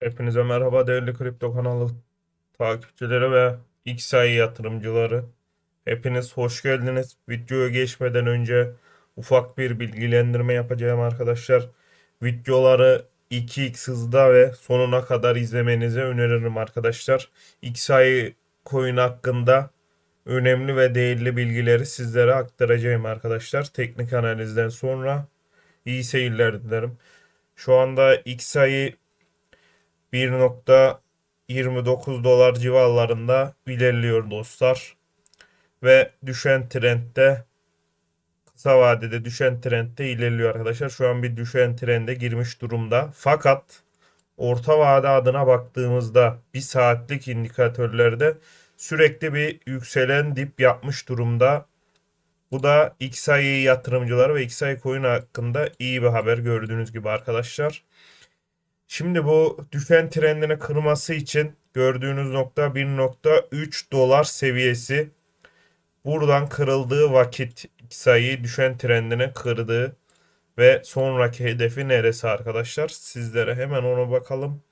Hepinize merhaba değerli kripto kanalı takipçileri ve XAI yatırımcıları. Hepiniz hoş geldiniz. Videoya geçmeden önce ufak bir bilgilendirme yapacağım arkadaşlar. Videoları 2x hızda ve sonuna kadar izlemenizi öneririm arkadaşlar. XAI coin hakkında önemli ve değerli bilgileri sizlere aktaracağım arkadaşlar. Teknik analizden sonra iyi seyirler dilerim. Şu anda XAI 1.29 dolar civarlarında ilerliyor dostlar. Ve düşen trendde kısa vadede düşen trendde ilerliyor arkadaşlar. Şu an bir düşen trende girmiş durumda. Fakat orta vade adına baktığımızda bir saatlik indikatörlerde sürekli bir yükselen dip yapmış durumda. Bu da XAI yatırımcıları ve XAI coin hakkında iyi bir haber gördüğünüz gibi arkadaşlar. Şimdi bu düşen trendini kırması için gördüğünüz nokta 1.3 dolar seviyesi. Buradan kırıldığı vakit sayı düşen trendini kırdığı ve sonraki hedefi neresi arkadaşlar? Sizlere hemen ona bakalım.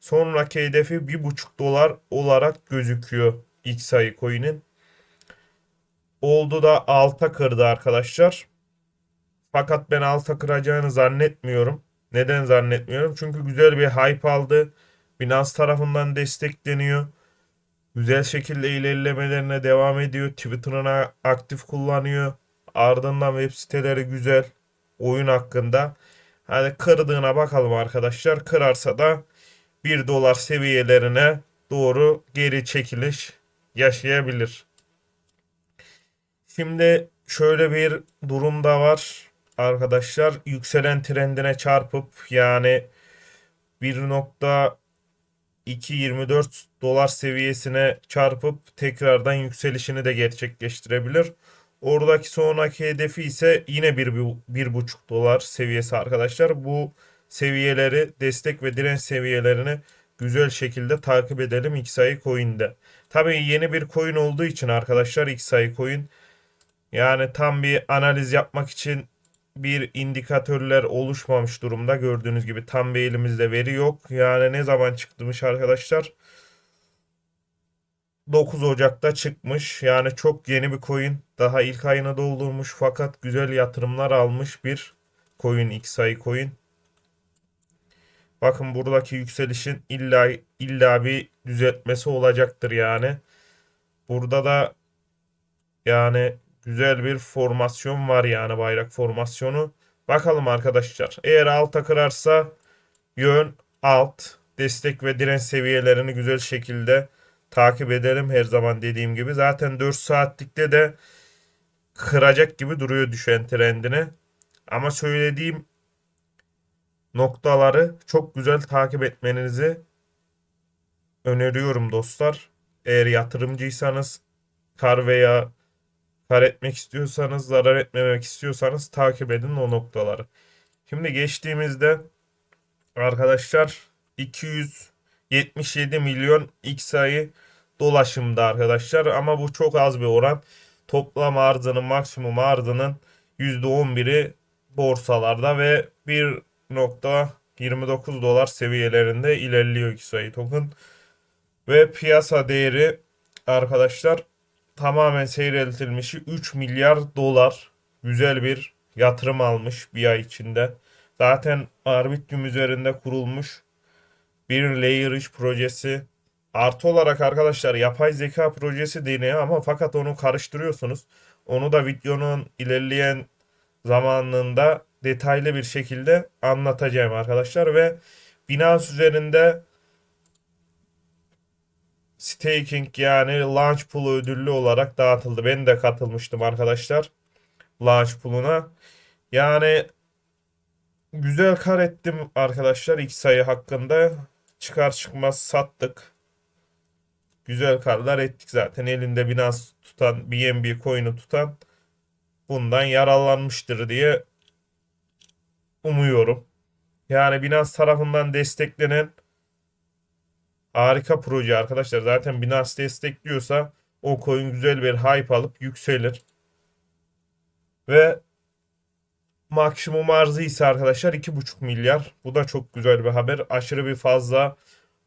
Sonraki hedefi 1.5 dolar olarak gözüküyor ilk sayı coin'in. Oldu da alta kırdı arkadaşlar. Fakat ben alta kıracağını zannetmiyorum. Neden zannetmiyorum? Çünkü güzel bir hype aldı. Binance tarafından destekleniyor. Güzel şekilde ilerlemelerine devam ediyor. Twitter'ını aktif kullanıyor. Ardından web siteleri güzel. Oyun hakkında. Hani kırdığına bakalım arkadaşlar. Kırarsa da 1 dolar seviyelerine doğru geri çekiliş yaşayabilir. Şimdi şöyle bir durum da var arkadaşlar. Yükselen trendine çarpıp yani 1.224 dolar seviyesine çarpıp tekrardan yükselişini de gerçekleştirebilir. Oradaki sonraki hedefi ise yine 1.5 dolar seviyesi arkadaşlar. Bu seviyeleri destek ve direnç seviyelerini güzel şekilde takip edelim XAI Coin'de. Tabii yeni bir coin olduğu için arkadaşlar XAI Coin yani tam bir analiz yapmak için bir indikatörler oluşmamış durumda. Gördüğünüz gibi tam bir elimizde veri yok. Yani ne zaman çıkmış arkadaşlar? 9 Ocak'ta çıkmış. Yani çok yeni bir coin. Daha ilk ayını doldurmuş fakat güzel yatırımlar almış bir coin XAI coin. Bakın buradaki yükselişin illa illa bir düzeltmesi olacaktır yani. Burada da yani güzel bir formasyon var yani bayrak formasyonu. Bakalım arkadaşlar. Eğer alta kırarsa yön alt destek ve direnç seviyelerini güzel şekilde takip edelim her zaman dediğim gibi. Zaten 4 saatlikte de kıracak gibi duruyor düşen trendini. Ama söylediğim noktaları çok güzel takip etmenizi öneriyorum dostlar. Eğer yatırımcıysanız kar veya kar etmek istiyorsanız, zarar etmemek istiyorsanız takip edin o noktaları. Şimdi geçtiğimizde arkadaşlar 277 milyon X ayı dolaşımda arkadaşlar ama bu çok az bir oran. Toplam arzının maksimum arzının %11'i borsalarda ve 1.29 dolar seviyelerinde ilerliyor XAI token. Ve piyasa değeri arkadaşlar tamamen seyreltilmişi 3 milyar dolar güzel bir yatırım almış bir ay içinde. Zaten Arbitrum üzerinde kurulmuş bir layer 3 projesi. Artı olarak arkadaşlar yapay zeka projesi deniyor ama fakat onu karıştırıyorsunuz. Onu da videonun ilerleyen zamanında detaylı bir şekilde anlatacağım arkadaşlar ve Binance üzerinde staking yani launch pool ödüllü olarak dağıtıldı. Ben de katılmıştım arkadaşlar launch pool'una. Yani güzel kar ettim arkadaşlar ilk sayı hakkında. Çıkar çıkmaz sattık. Güzel karlar ettik zaten. Elinde Binance tutan, BNB coin'i tutan bundan yararlanmıştır diye umuyorum. Yani Binance tarafından desteklenen Harika proje arkadaşlar. Zaten Binance destekliyorsa o coin güzel bir hype alıp yükselir. Ve maksimum arzı ise arkadaşlar 2,5 milyar. Bu da çok güzel bir haber. Aşırı bir fazla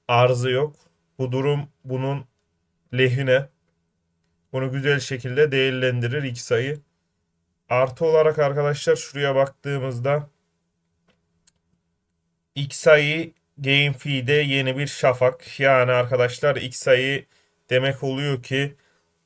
arzı yok. Bu durum bunun lehine. Bunu güzel şekilde değerlendirir iki sayı. Artı olarak arkadaşlar şuraya baktığımızda X sayı Game Feed'e yeni bir şafak. Yani arkadaşlar X sayı demek oluyor ki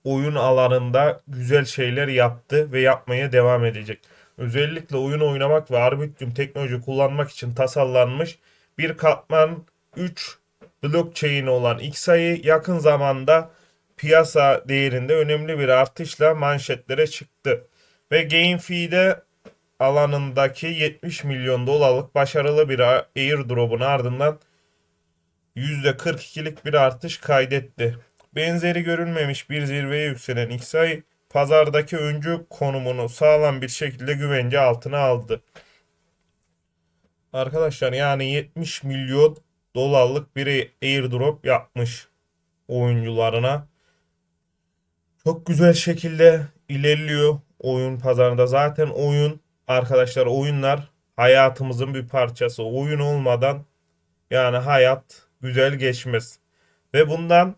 oyun alanında güzel şeyler yaptı ve yapmaya devam edecek. Özellikle oyun oynamak ve Arbitrum teknoloji kullanmak için tasarlanmış bir katman 3 blockchain olan XAI yakın zamanda piyasa değerinde önemli bir artışla manşetlere çıktı. Ve GameFi'de alanındaki 70 milyon dolarlık başarılı bir airdrop'un ardından %42'lik bir artış kaydetti. Benzeri görülmemiş bir zirveye yükselen XAI pazardaki öncü konumunu sağlam bir şekilde güvence altına aldı. Arkadaşlar yani 70 milyon dolarlık bir airdrop yapmış oyuncularına. Çok güzel şekilde ilerliyor oyun pazarında. Zaten oyun arkadaşlar oyunlar hayatımızın bir parçası. Oyun olmadan yani hayat güzel geçmez. Ve bundan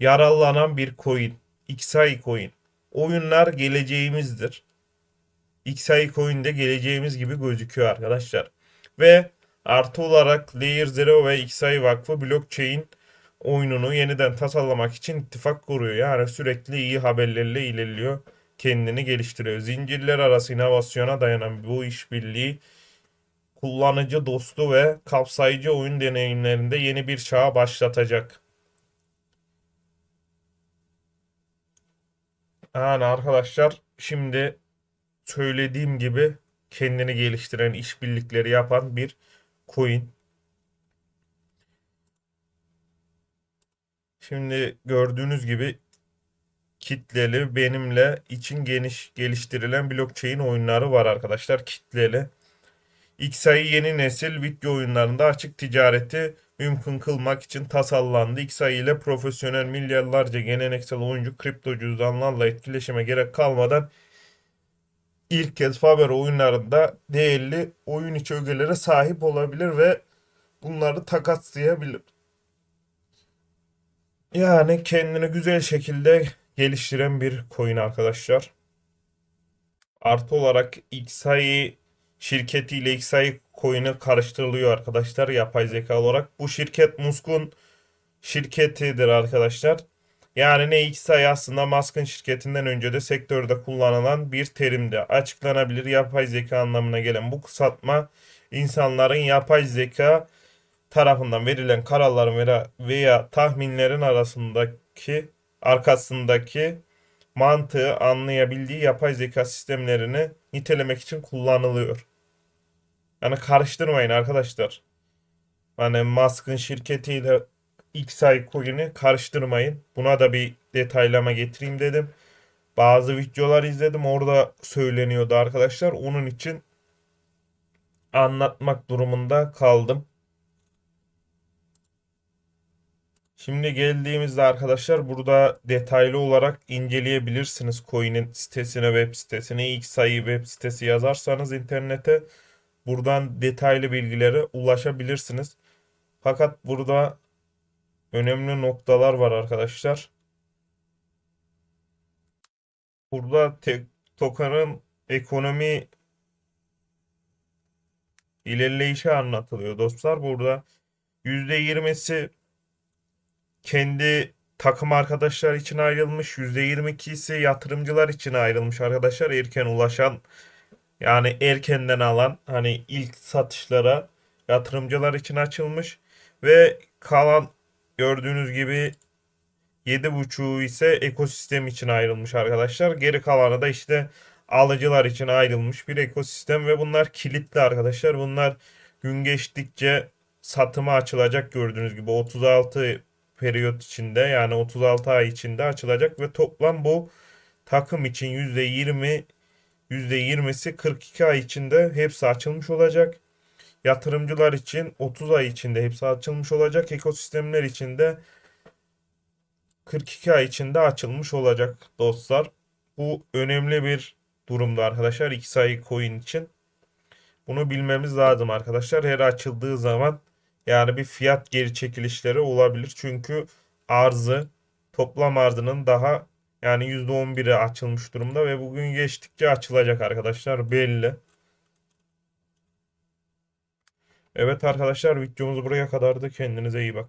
yararlanan bir coin. XAI coin. Oyunlar geleceğimizdir. XAI coin de geleceğimiz gibi gözüküyor arkadaşlar. Ve artı olarak Layer Zero ve XAI Vakfı blockchain oyununu yeniden tasarlamak için ittifak kuruyor. Yani sürekli iyi haberlerle ilerliyor. Kendini geliştiriyor. Zincirler arası inovasyona dayanan bu işbirliği kullanıcı dostu ve kapsayıcı oyun deneyimlerinde yeni bir çağa başlatacak. Yani arkadaşlar şimdi söylediğim gibi kendini geliştiren işbirlikleri yapan bir coin. Şimdi gördüğünüz gibi kitleli benimle için geniş geliştirilen blockchain oyunları var arkadaşlar kitleli. XAI yeni nesil video oyunlarında açık ticareti mümkün kılmak için tasarlandı. XAI ile profesyonel milyarlarca geleneksel oyuncu kripto cüzdanlarla etkileşime gerek kalmadan ilk kez Faber oyunlarında değerli oyun içi ögelere sahip olabilir ve bunları takaslayabilir. Yani kendini güzel şekilde geliştiren bir coin arkadaşlar. Artı olarak XAI şirketiyle XAI coin'i karıştırılıyor arkadaşlar yapay zeka olarak. Bu şirket Musk'un şirketidir arkadaşlar. Yani ne XAI aslında Musk'ın şirketinden önce de sektörde kullanılan bir terimdi. Açıklanabilir yapay zeka anlamına gelen bu kısaltma insanların yapay zeka tarafından verilen kararların veya, veya tahminlerin arasındaki arkasındaki mantığı anlayabildiği yapay zeka sistemlerini nitelemek için kullanılıyor. Yani karıştırmayın arkadaşlar. Hani Musk'ın şirketiyle XAI coin'i karıştırmayın. Buna da bir detaylama getireyim dedim. Bazı videolar izledim. Orada söyleniyordu arkadaşlar. Onun için anlatmak durumunda kaldım. Şimdi geldiğimizde arkadaşlar burada detaylı olarak inceleyebilirsiniz coin'in sitesine, web sitesine, ilk sayı web sitesi yazarsanız internete buradan detaylı bilgilere ulaşabilirsiniz. Fakat burada önemli noktalar var arkadaşlar. Burada tek token'ın ekonomi ilerleyişi anlatılıyor dostlar. Burada %20'si kendi takım arkadaşlar için ayrılmış. %22'si yatırımcılar için ayrılmış arkadaşlar. Erken ulaşan yani erkenden alan hani ilk satışlara yatırımcılar için açılmış. Ve kalan gördüğünüz gibi 7.5'u ise ekosistem için ayrılmış arkadaşlar. Geri kalanı da işte alıcılar için ayrılmış bir ekosistem ve bunlar kilitli arkadaşlar. Bunlar gün geçtikçe satıma açılacak gördüğünüz gibi 36 periyot içinde yani 36 ay içinde açılacak ve toplam bu takım için %20 %20'si 42 ay içinde hepsi açılmış olacak. Yatırımcılar için 30 ay içinde hepsi açılmış olacak. Ekosistemler için de 42 ay içinde açılmış olacak dostlar. Bu önemli bir durumda arkadaşlar. iki sayı coin için. Bunu bilmemiz lazım arkadaşlar. Her açıldığı zaman yani bir fiyat geri çekilişleri olabilir. Çünkü arzı toplam arzının daha yani %11'i açılmış durumda ve bugün geçtikçe açılacak arkadaşlar belli. Evet arkadaşlar videomuz buraya kadardı. Kendinize iyi bakın.